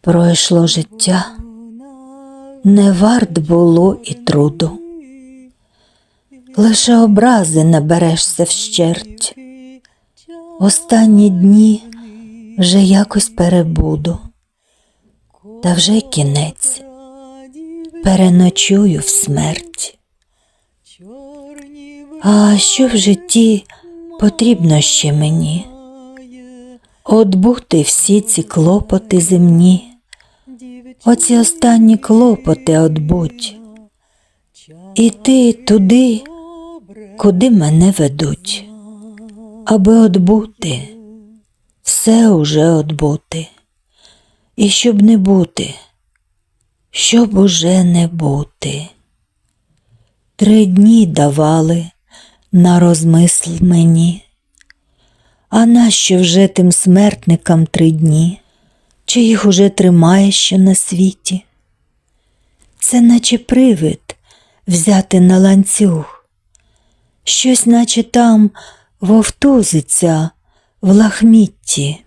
Пройшло життя, не варт було і труду. Лише образи наберешся вщерть. Останні дні вже якось перебуду, та вже кінець переночую в смерть. А що в житті потрібно ще мені? Отбути всі ці клопоти земні, оці останні клопоти отбудь, іти туди, куди мене ведуть, аби отбути, все уже отбути, і щоб не бути, щоб уже не бути. Три дні давали на розмисл мені. А нащо вже тим смертникам три дні? Чи їх уже тримає що на світі? Це наче привид взяти на ланцюг, щось, наче там вовтузиться в лахмітті.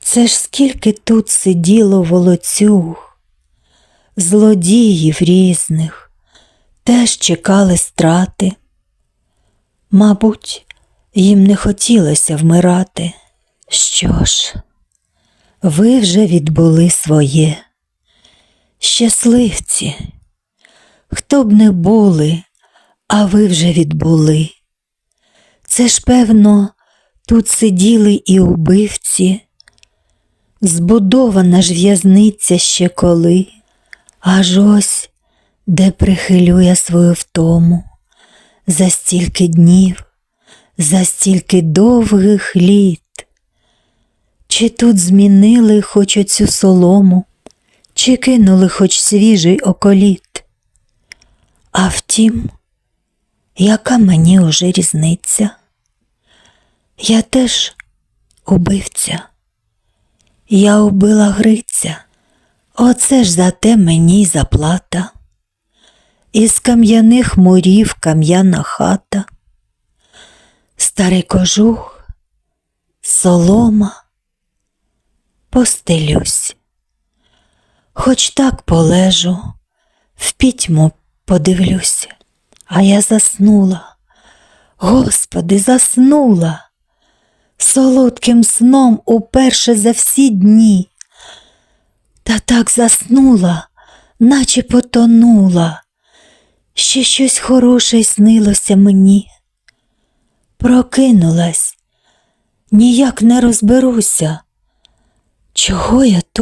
Це ж скільки тут сиділо волоцюг, злодіїв різних, теж чекали страти. Мабуть, їм не хотілося вмирати. Що ж, ви вже відбули своє. Щасливці, хто б не були, а ви вже відбули. Це ж, певно, тут сиділи і убивці, збудована ж в'язниця ще коли, аж ось де прихилю я свою втому за стільки днів за стільки довгих літ. Чи тут змінили хоч оцю солому, чи кинули хоч свіжий околіт? А втім, яка мені уже різниця? Я теж убивця, я убила Гриця, оце ж за те мені й заплата. Із кам'яних мурів кам'яна хата старий кожух, солома, постелюсь, хоч так полежу, в пітьму подивлюся, а я заснула, Господи, заснула, солодким сном уперше за всі дні, та так заснула, наче потонула, ще щось хороше снилося мені. Прокинулась, ніяк не розберуся, чого я тут.